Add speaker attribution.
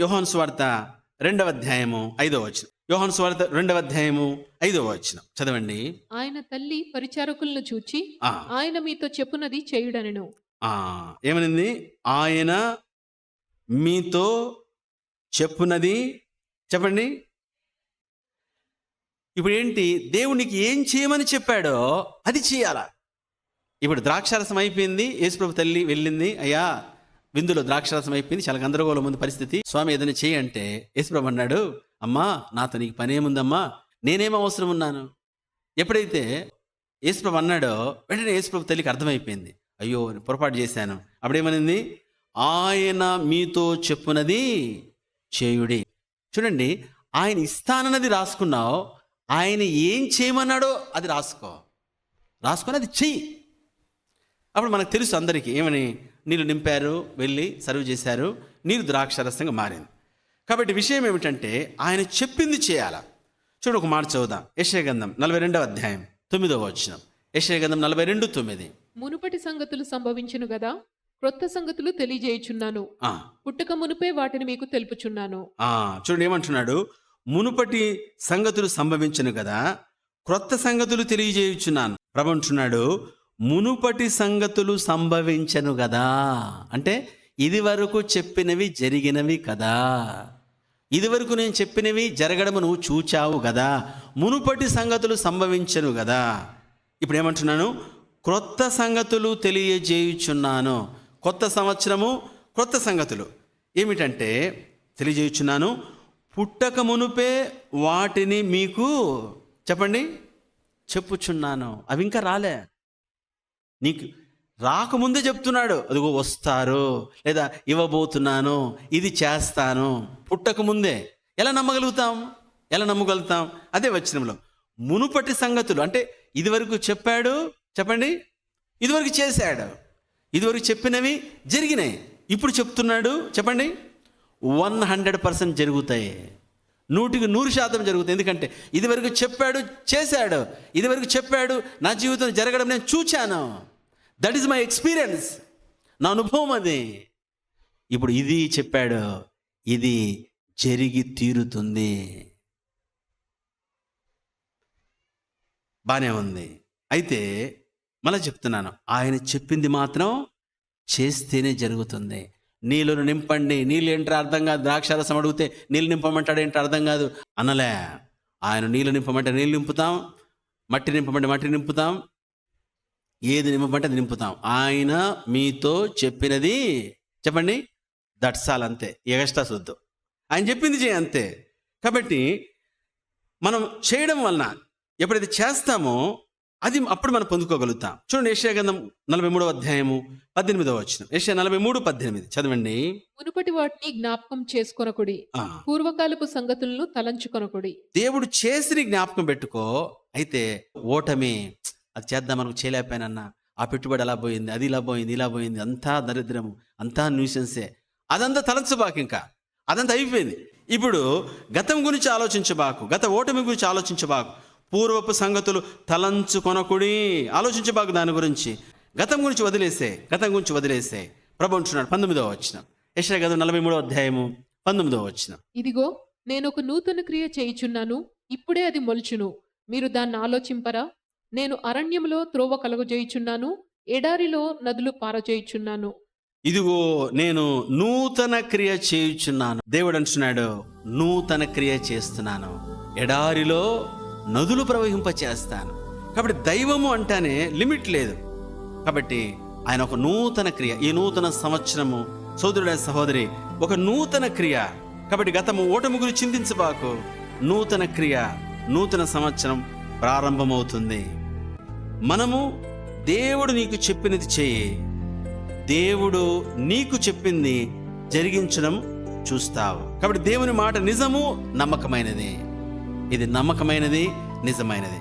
Speaker 1: యోహాను స్వార్త రెండవ అధ్యాయము ఐదవ వచనం. యోహాను స్వార్త రెండవ అధ్యాయము ఐదవ వచనం. చదవండి.
Speaker 2: ఆయన తల్లి పరిచారకులను చూచి ఆయన మీతో చెప్పునది చేయుడనెను.
Speaker 1: ఆ, ఏమనింది? ఆయన మీతో చెప్పున్నది చెప్పండి. ఇప్పుడు ఏంటి? దేవునికి ఏం చేయమని చెప్పాడో అది చేయాలా? ఇప్పుడు ద్రాక్షారసం అయిపోయింది. యేసుప్రభు తల్లి వెళ్ళింది. అయ్యా విందులో ద్రాక్షరసం అయిపోయింది చాలా గందరగోళం ఉంది పరిస్థితి. స్వామి ఏదైనా చేయి అంటే యేసుప్రభు అన్నాడు అమ్మా నాతో నీకు పని ఏముందమ్మా నేనేం అవసరం ఉన్నాను? ఎప్పుడైతే యేసుప్రభు అన్నాడో వెంటనే యేసుప్రభు తల్లికి అర్థమైపోయింది. అయ్యో పొరపాటు చేశాను. అప్పుడేమనింది? ఆయన మీతో చెప్పునది చేయుడి. చూడండి ఆయన ఇస్తానన్నది రాసుకున్నావు ఆయన ఏం చేయమన్నాడో అది రాసుకో. రాసుకొని అది చెయ్యి. అప్పుడు మనకు తెలుసు అందరికీ ఏమని? నీళ్ళు నింపారు వెళ్ళి సర్వ్ చేశారు నీరు ద్రాక్షరసంగా మారింది. కాబట్టి విషయం ఏమిటంటే ఆయన చెప్పింది చేయాలా? చూడు ఒక మాట చదువుదాం. యశయగంధం నలభై రెండవ అధ్యాయం తొమ్మిదవ వచనం. యశయగంధం నలభై రెండు తొమ్మిది.
Speaker 2: మునుపటి సంగతులు సంభవించును గదా? క్రొత్త సంగతులు తెలియజేయుచున్నాను. పుట్టక మునుపే వాటిని మీకు తెలుపుచున్నాను.
Speaker 1: ఆ, చూడండి ఏమంటున్నాడు? మునుపటి సంగతులు సంభవించను కదా క్రొత్త సంగతులు తెలియజేయుచున్నాను. ప్రభు అంటున్నాడు మునుపటి సంగతులు సంభవించను కదా అంటే ఇది వరకు చెప్పినవి జరిగినవి కదా. ఇదివరకు నేను చెప్పినవి జరగడము నువ్వు చూచావు కదా మునుపటి సంగతులు సంభవించను కదా ఇప్పుడు ఏమంటున్నాను? క్రొత్త సంగతులు తెలియజేయుచున్నాను. కొత్త సంవత్సరము క్రొత్త సంగతులు. ఏమిటంటే తెలియజేయుచున్నాను పుట్టక మునుపే వాటిని మీకు చెప్పండి. చెప్పుచున్నాను. అవి ఇంకా రాలే. నీకు రాకముందే చెప్తున్నాడు అదిగో వస్తారు లేదా ఇవ్వబోతున్నాను ఇది చేస్తాను. పుట్టకముందే ఎలా నమ్మగలుగుతాం? ఎలా నమ్మగలుగుతాం? అదే వచ్చినంలో మునుపటి సంగతులు అంటే ఇదివరకు చెప్పాడు చెప్పండి ఇదివరకు చేశాడు ఇదివరకు చెప్పినవి జరిగినాయి ఇప్పుడు చెప్తున్నాడు చెప్పండి వన్ హండ్రెడ్ పర్సెంట్ జరుగుతాయి. నూటికి నూరు శాతం జరుగుతుంది. ఎందుకంటే ఇదివరకు చెప్పాడు చేశాడు. ఇదివరకు చెప్పాడు నా జీవితం జరగడం నేను చూచాను. దట్ ఈస్ మై ఎక్స్పీరియన్స్ నా అనుభవం అది. ఇప్పుడు ఇది చెప్పాడు ఇది జరిగి తీరుతుంది. బాగానే ఉంది. అయితే మళ్ళీ చెప్తున్నాను ఆయన చెప్పింది మాత్రం చేస్తేనే జరుగుతుంది. నీళ్ళను నింపండి. నీళ్ళు ఏంటో అర్థం కాదు. ద్రాక్షారసం అడిగితే నీళ్ళు నింపమంటాడు ఏంటో అర్థం కాదు. అనలే. ఆయన నీళ్ళు నింపమంటే నీళ్ళు నింపుతాం. మట్టి నింపమంటే మట్టి నింపుతాం. ఏది నింపమంటే అది నింపుతాం. ఆయన మీతో చెప్పినది చెప్పండి. దట్సాల్ అంతే. ఎగస్ట్రా శుద్ధు ఆయన చెప్పింది చేయ అంతే. కాబట్టి మనం చేయడం వలన ఎప్పుడైతే చేస్తామో అది అప్పుడు మనం పొందుకోగలుగుతాం. చూడండి ఏషియా గంధం నలభై మూడవ అధ్యాయము పద్దెనిమిదవ వచ్చిన ఏషియా నలభై మూడు పద్దెనిమిది. చదవండి.
Speaker 2: మునుపటి వాటిని జ్ఞాపకం చేసుకొనకుడి. పూర్వకాలపు సంగతులను తలంచుకొనకుడి.
Speaker 1: దేవుడు చేసి జ్ఞాపకం పెట్టుకో అయితే ఓటమి అది చేద్దాం మనకు చేయలేకపోయానన్నా ఆ పెట్టుబడి అలా పోయింది అది ఇలా పోయింది ఇలా పోయింది అంతా దరిద్రము అంతా న్యూసెన్సే. అదంతా తలంచబాకు ఇంకా. అదంతా అయిపోయింది. ఇప్పుడు గతం గురించి ఆలోచించబాకు గత ఓటమి గురించి ఆలోచించబాకు. పూర్వపు సంగతులు తలంచుకొనకుడి. ఆలోచించబాకు దాని గురించి. గతం గురించి వదిలేసే గతం గురించి వదిలేసే. ప్రభు అంటున్నాడు పంతొమ్మిదవ వచ్చిన యశ్వ గతం నలభై మూడవ అధ్యాయము పంతొమ్మిదవ వచ్చిన
Speaker 2: ఇదిగో నేను ఒక నూతన క్రియ చేయుచున్నాను ఇప్పుడే అది మొలుచును. మీరు దాన్ని ఆలోచింపరా? నేను అరణ్యములో త్రోవ కలుగజేయుచున్నాను ఎడారిలో నదులు పారజేయుచున్నాను.
Speaker 1: ఇదిగో నేను నూతన క్రియ చేయుచున్నాను. దేవుడు అంటున్నాడు నూతన క్రియ చేస్తున్నాను. ఎడారిలో నదులు ప్రవహింప చేస్తాను కాబట్టి దైవము అంటానే లిమిట్ లేదు. కాబట్టి ఆయన ఒక నూతన క్రియ. ఈ నూతన సంవత్సరము సోదరుడైన సహోదరి ఒక నూతన క్రియ. కాబట్టి గతము ఓటమి గురించి చింతించబాకు నూతన క్రియ నూతన సంవత్సరం ప్రారంభమవుతుంది. మనము దేవుడు నీకు చెప్పినది చేయి. దేవుడు నీకు చెప్పింది జరిగించడం చూస్తావు. కాబట్టి దేవుని మాట నిజము నమ్మకమైనది. ఇది నమ్మకమైనది నిజమైనది.